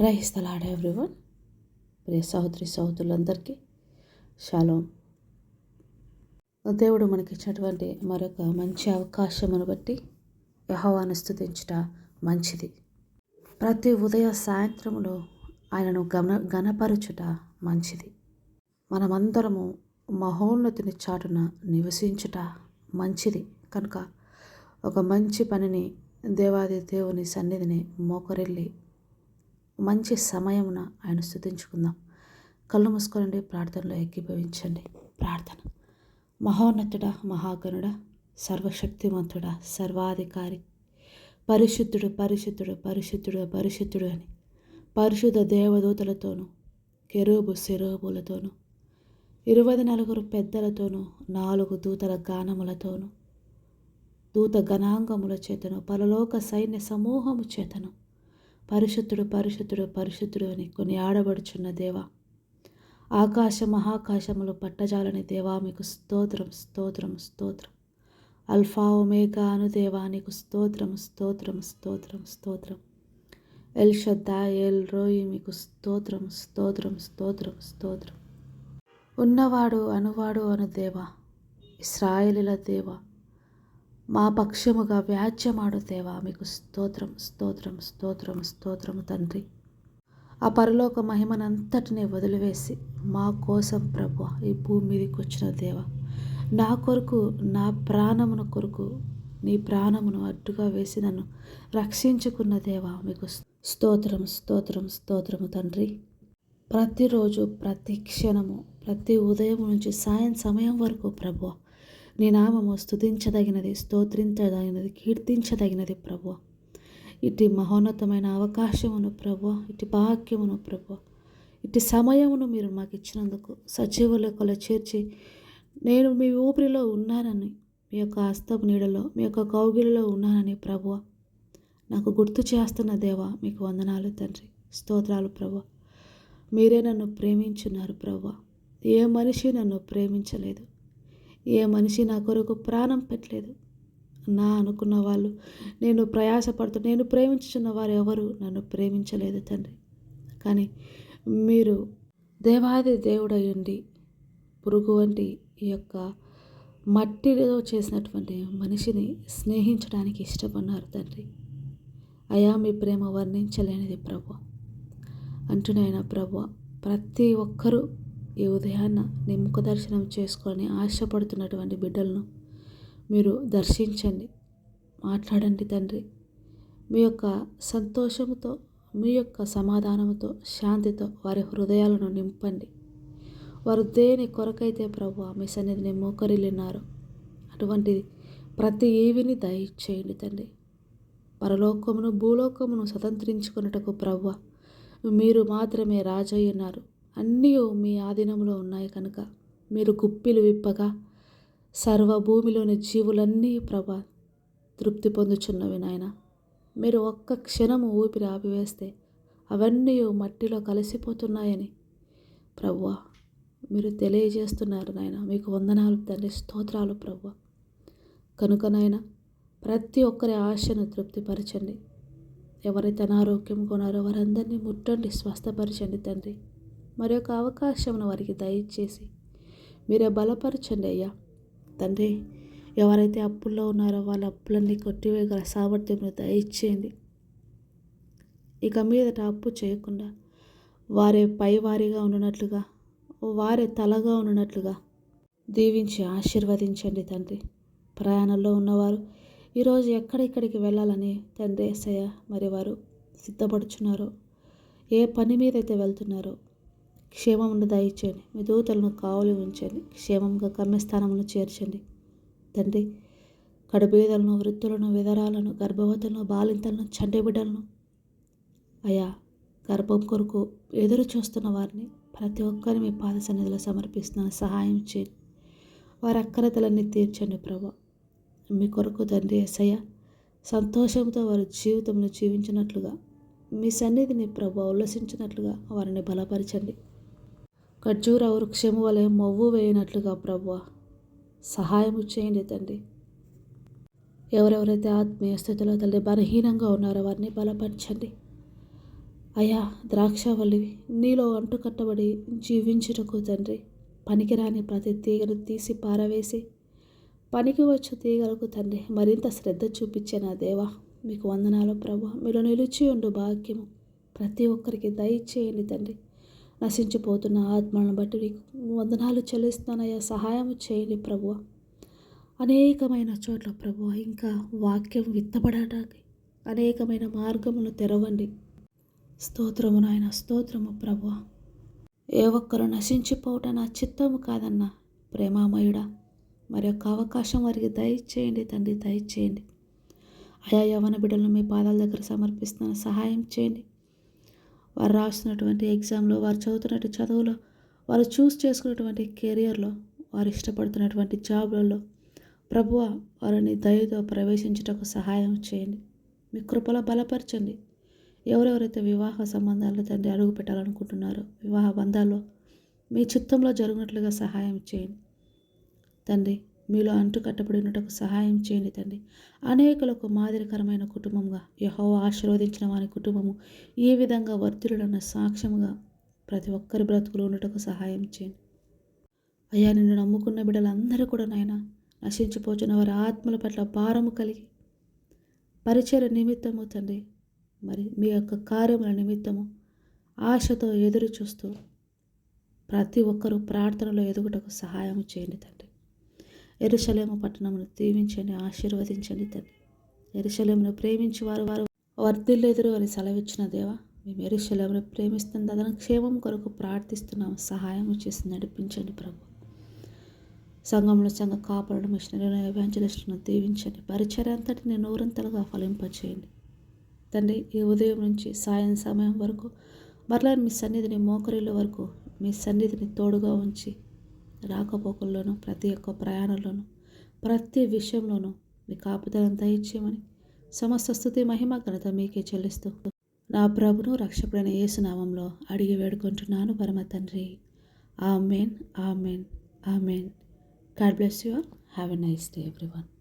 Praise the Lord everyone. ప్రియ సహోదరి సహోదరులందరికీ shalom దేవుడు మనకి ఇచ్చినటువంటి మరొక మంచి అవకాశమును బట్టి యహోవాను స్థుతించుట మంచిది. ప్రతి ఉదయ సాయంత్రములో ఆయనను గమ గణపరచుట మంచిది. మనమందరము మహోన్నతిని చాటున నివసించుట మంచిది. కనుక ఒక మంచి పనిని దేవాది దేవుని సన్నిధిని మోకరిల్లి మంచి సమయమున ఆయన స్థుతించుకుందాం. కళ్ళు మూసుకోనండి ప్రార్థనలో ఏకీభవించండి. ప్రార్థన. మహోన్నతుడ మహాగణుడ సర్వశక్తిమంతుడ సర్వాధికారి పరిశుద్ధుడు పరిశుద్ధుడు పరిశుద్ధుడు పరిశుద్ధుడు అని. పరిశుద్ధ దేవదూతలతోనూ కెరూబు శిరోబులతోనూ ఇరవై నలుగురు పెద్దలతోనూ నాలుగు దూతల గానములతోనూ దూత గణాంగముల చేతను పరలోక సైన్య సమూహము చేతను పరిశుద్ధుడు పరిశుద్ధుడు పరిశుద్ధుడు అని కొన్ని ఆడబడుచున్న దేవా. ఆకాశ మహాకాశములు పట్టజాలని దేవా మీకు స్తోత్రం స్తోత్రం స్తోత్రం. అల్ఫా ఒమేగా అను దేవా నీకు స్తోత్రం స్తోత్రం స్తోత్రం స్తోత్రం. ఎల్ షద్దా ఎల్ రోయి మీకు స్తోత్రం స్తోత్రం స్తోత్రం స్తోత్రం. ఉన్నవాడు అనువాడు అను దేవా. ఇస్రాయలుల దేవా మా పక్షముగా వ్యాజ్యమాడు దేవా మీకు స్తోత్రం స్తోత్రం స్తోత్రం స్తోత్రము తండ్రి. ఆ పరలోక మహిమనంతటిని వదిలివేసి మా కోసం ప్రభు ఈ భూమి మీదకి వచ్చిన దేవ నా కొరకు నా ప్రాణమును కొరకు నీ ప్రాణమును అడ్డుగా వేసి నన్ను రక్షించుకున్న దేవా మీకు స్తోత్రం స్తోత్రం స్తోత్రము తండ్రి. ప్రతిరోజు ప్రతి క్షణము ప్రతి ఉదయం నుంచి సాయం సమయం వరకు ప్రభు నీ నామము స్థుతించదగినది స్తోత్రించదగినది కీర్తించదగినది ప్రభు ఇటు మహోన్నతమైన అవకాశమును ప్రభు ఇటు భాగ్యమును ప్రభు ఇటు సమయమును మీరు మాకు ఇచ్చినందుకు సజీవులకులో చేర్చి నేను మీ ఊపిరిలో ఉన్నానని మీ యొక్క హస్తపు నీడలో మీ యొక్క కౌగిలిలో ఉన్నానని ప్రభు నాకు గుర్తు చేస్తున్న దేవా మీకు వందనాలు తండ్రి. స్తోత్రాలు ప్రభు మీరే నన్ను ప్రేమించున్నారు ప్రభు ఏ మనిషి నన్ను ప్రేమించలేదు. ఏ మనిషి నా కొరకు ప్రాణం పెట్టలేదు. నా అనుకున్న వాళ్ళు నేను ప్రయాసపడుతూ నేను ప్రేమించుచున్న వారు ఎవరు నన్ను ప్రేమించలేదు తండ్రి. కానీ మీరు దేవాది దేవుడయ్యండి పురుగు వంటి ఈ యొక్క మట్టిలో చేసినటువంటి మనిషిని స్నేహించడానికి ఇష్టపడినారు తండ్రి. అయా మీ ప్రేమ వర్ణించలేనిది ప్రభు అంటున్నాయన ప్రభు ప్రతి ఒక్కరూ ఈ ఉదయాన్న నీ ముఖ దర్శనం చేసుకొని ఆశపడుతున్నటువంటి బిడ్డలను మీరు దర్శించండి. మాట్లాడండి తండ్రి. మీ యొక్క సంతోషముతో మీ యొక్క సమాధానంతో శాంతితో వారి హృదయాలను నింపండి. వారు దేని కొరకైతే ప్రభు మీ సన్నిధిని మోకరిల్లినారు అటువంటిది ప్రతి ఏవిని దయచేయండి తండ్రి. పరలోకమును భూలోకమును స్వతంత్రించుకున్నటకు ప్రవ్వ మీరు మాత్రమే రాజయ్యున్నారు. అన్నీ మీ ఆధీనంలో ఉన్నాయి కనుక. మీరు గుప్పిలు విప్పగా సర్వభూమిలోని జీవులన్నీ ప్రభ తృప్తి పొందుచున్నవి నాయన. మీరు ఒక్క క్షణము ఊపిరి ఆపివేస్తే అవన్నీ మట్టిలో కలిసిపోతున్నాయని ప్రభు మీరు తెలియజేస్తున్నారు నాయన. మీకు వందనాలు తండ్రి. స్తోత్రాలు ప్రభు కనుక నాయన ప్రతి ఒక్కరి ఆశను తృప్తిపరచండి. ఎవరైతే అనారోగ్యంగా ఉన్నారో వారందరినీ ముట్టండి స్వస్థపరచండి తండ్రి. మరొక అవకాశమును వారికి దయచేసి మీరే బలపరచండి అయ్యా. తండ్రి ఎవరైతే అప్పుల్లో ఉన్నారో వాళ్ళ అప్పులన్నీ కొట్టివేయగల సామర్థ్యం దయచేయండి. ఇక మీదట అప్పు చేయకుండా వారే పైవారిగా ఉన్నట్లుగా వారే తలగా ఉన్నట్లుగా దీవించి ఆశీర్వదించండి తండ్రి. ప్రయాణంలో ఉన్నవారు ఈరోజు ఎక్కడెక్కడికి వెళ్ళాలని తండ్రి ఎస్సయ్య మరి వారు సిద్ధపడుచున్నారో ఏ పని మీద అయితే వెళ్తున్నారో క్షేమమును దయచేయండి. మీ దూతలను కావలి ఉంచండి. క్షేమంగా గమ్యస్థానమును చేర్చండి. తండ్రి కడుబీదలను వృద్ధులను విధరాలను గర్భవతులను బాలింతలను చండబిడ్డలను అయా గర్భం కొరకు ఎదురు చూస్తున్న వారిని ప్రతి ఒక్కరిని మీ పాద సన్నిధిలో సమర్పిస్తున్నాను. సహాయం చేయండి. వారి అక్కరతలన్నీ తీర్చండి ప్రభా. మీ కొరకు తండ్రి ఎసయ్య సంతోషంతో వారి జీవితంలో జీవించినట్లుగా మీ సన్నిధిని ప్రభు ఉల్లసించినట్లుగా వారిని బలపరచండి. ఖర్జూర వృక్షము వలె మొవ్వు వేయనట్లుగా ప్రభు సహాయము చేయండి తండ్రి. ఎవరెవరైతే ఆత్మీయ స్థితిలో తల్లి బలహీనంగా ఉన్నారో వారిని బలపరచండి. అయా ద్రాక్షవల్లి నీలో అంటుకట్టబడి జీవించుటకు తండ్రి పనికిరాని ప్రతి తీగను తీసి పారవేసి పనికి వచ్చు తీగలకు తండ్రి మరింత శ్రద్ధ చూపించే నా దేవా మీకు వందనాలు ప్రభు మీరు నిలిచి ఉండు భాగ్యము. ప్రతి ఒక్కరికి దయచేయండి తండ్రి. నశించిపోతున్న ఆత్మలను బట్టి నీకు వందనాలు చెల్లిస్తానయ్యా సహాయం చేయండి ప్రభు అనేకమైన చోట్ల ప్రభు ఇంకా వాక్యం విత్తబడటానికి అనేకమైన మార్గములు తెరవండి. స్తోత్రము నాయన స్తోత్రము ప్రభు ఏ ఒక్కరు నశించిపోవటం నా చిత్తము కాదన్న ప్రేమామయుడా మరి యొక్క అవకాశం వారికి దయచేయండి తండ్రి దయచేయండి. ఆయా యవన బిడ్డలను మీ పాదాల దగ్గర సమర్పిస్తున్న సహాయం చేయండి. వారు రాస్తున్నటువంటి ఎగ్జామ్లో వారు చదువుతున్నటువంటి చదువులో వారు చూస్ చేసుకున్నటువంటి కెరియర్లో వారు ఇష్టపడుతున్నటువంటి జాబ్లలో ప్రభువ వారిని దయతో ప్రవేశించుటకు సహాయం చేయండి. మీ కృపలో బలపరచండి. ఎవరెవరైతే వివాహ సంబంధాలు తండ్రి అడుగు పెట్టాలనుకుంటున్నారో వివాహ బంధాల్లో మీ చిత్తంలో జరిగినట్లుగా సహాయం చేయండి. తండ్రి మీలో అంటు కట్టబడినటకు సహాయం చేయండి తండ్రి. అనేకులకు మాదిరికరమైన కుటుంబంగా యహో ఆశీర్వదించిన వారి కుటుంబము ఏ విధంగా వర్తిరుడన్న సాక్ష్యముగా ప్రతి ఒక్కరి బ్రతుకులు ఉండటకు సహాయం చేయండి. అయ్యా నిన్ను నమ్ముకున్న బిడ్డలందరూ కూడా నాయన నశించిపోతున్న వారి ఆత్మల పట్ల భారము కలిగి పరిచయ నిమిత్తము తండ్రి మరి మీ యొక్క కార్యముల నిమిత్తము ఆశతో ఎదురు చూస్తూ ప్రతి ఒక్కరూ ప్రార్థనలో ఎదుగుటకు సహాయం చేయండి తండ్రి. ఎరుశలేము పట్టణమును దీవించండి ఆశీర్వదించండి తండ్రి. ఎరుశలేమును ప్రేమించి వారు వారు వర్ధిల్లెదురు అని సెలవిచ్చిన దేవా మేము ఎరుశలేమును ప్రేమిస్తుంది అదన క్షేమం కొరకు ప్రార్థిస్తున్నాము సహాయం చేసి నడిపించండి ప్రభు. సంఘంలో సంఘ కాపాడు మిషనరీలను ఎవాంజలిస్టులను దీవించండి. పరిచయం అంతటిని నూరంతలుగా ఫలింపచేయండి. తండ్రి ఈ ఉదయం నుంచి సాయం సమయం వరకు మరలా మీ సన్నిధిని మోకరిల వరకు మీ సన్నిధిని తోడుగా ఉంచి రాకపోకల్లోనూ ప్రతి ఒక్క ప్రయాణంలోనూ ప్రతి విషయంలోనూ మీ కాపుదలను దయచేయమని సమస్త స్థుతి మహిమ ఘనత మీకే చెల్లిస్తూ నా ప్రభును రక్షకుడైన యేసునామంలో అడిగి వేడుకుంటున్నాను పరమ తండ్రి. Amen amen amen. God bless you all. Have a nice day everyone.